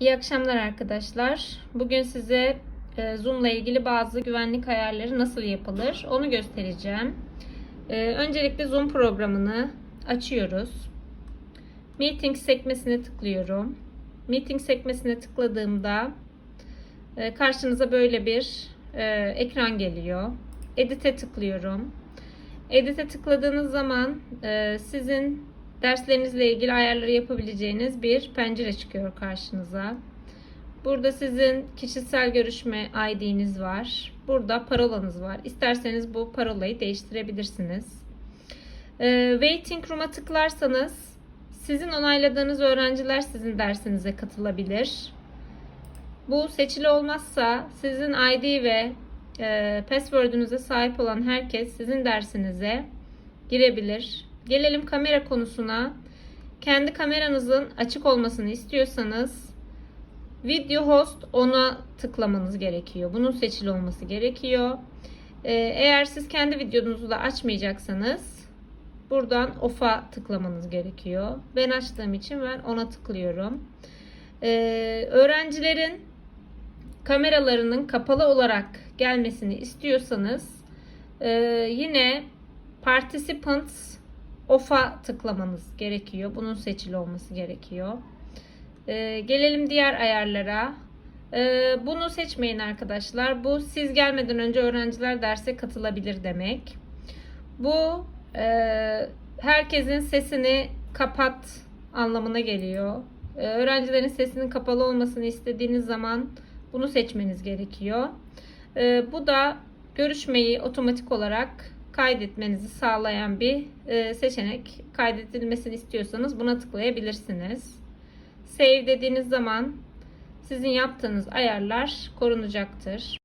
İyi akşamlar arkadaşlar. Bugün size e, Zoom ile ilgili bazı güvenlik ayarları nasıl yapılır onu göstereceğim. E, öncelikle Zoom programını açıyoruz. Meeting sekmesine tıklıyorum. Meeting sekmesine tıkladığımda e, karşınıza böyle bir ekran geliyor. Edit'e tıklıyorum. Edit'e tıkladığınız zaman sizin derslerinizle ilgili ayarları yapabileceğiniz bir pencere çıkıyor karşınıza. Burada sizin kişisel görüşme ID'niz var. Burada parolanız var. İsterseniz bu parolayı değiştirebilirsiniz. E, waiting Room'a tıklarsanız sizin onayladığınız öğrenciler sizin dersinize katılabilir. Bu seçili olmazsa sizin ID ve e, password'ünüze sahip olan herkes sizin dersinize girebilir. Gelelim kamera konusuna. Kendi kameranızın açık olmasını istiyorsanız video host ona tıklamanız gerekiyor. Bunun seçili olması gerekiyor. Ee, eğer siz kendi videonuzu da açmayacaksanız buradan off'a tıklamanız gerekiyor. Ben açtığım için ben ona tıklıyorum. Ee, öğrencilerin kameralarının kapalı olarak gelmesini istiyorsanız e, yine participants off'a tıklamanız gerekiyor. Bunun seçili olması gerekiyor. Ee, gelelim diğer ayarlara. Ee, bunu seçmeyin arkadaşlar. Bu siz gelmeden önce öğrenciler derse katılabilir demek. Bu e, herkesin sesini kapat anlamına geliyor. Ee, öğrencilerin sesinin kapalı olmasını istediğiniz zaman bunu seçmeniz gerekiyor. Ee, bu da görüşmeyi otomatik olarak kaydetmenizi sağlayan bir e, seçenek. Kaydedilmesini istiyorsanız buna tıklayabilirsiniz. Save dediğiniz zaman sizin yaptığınız ayarlar korunacaktır.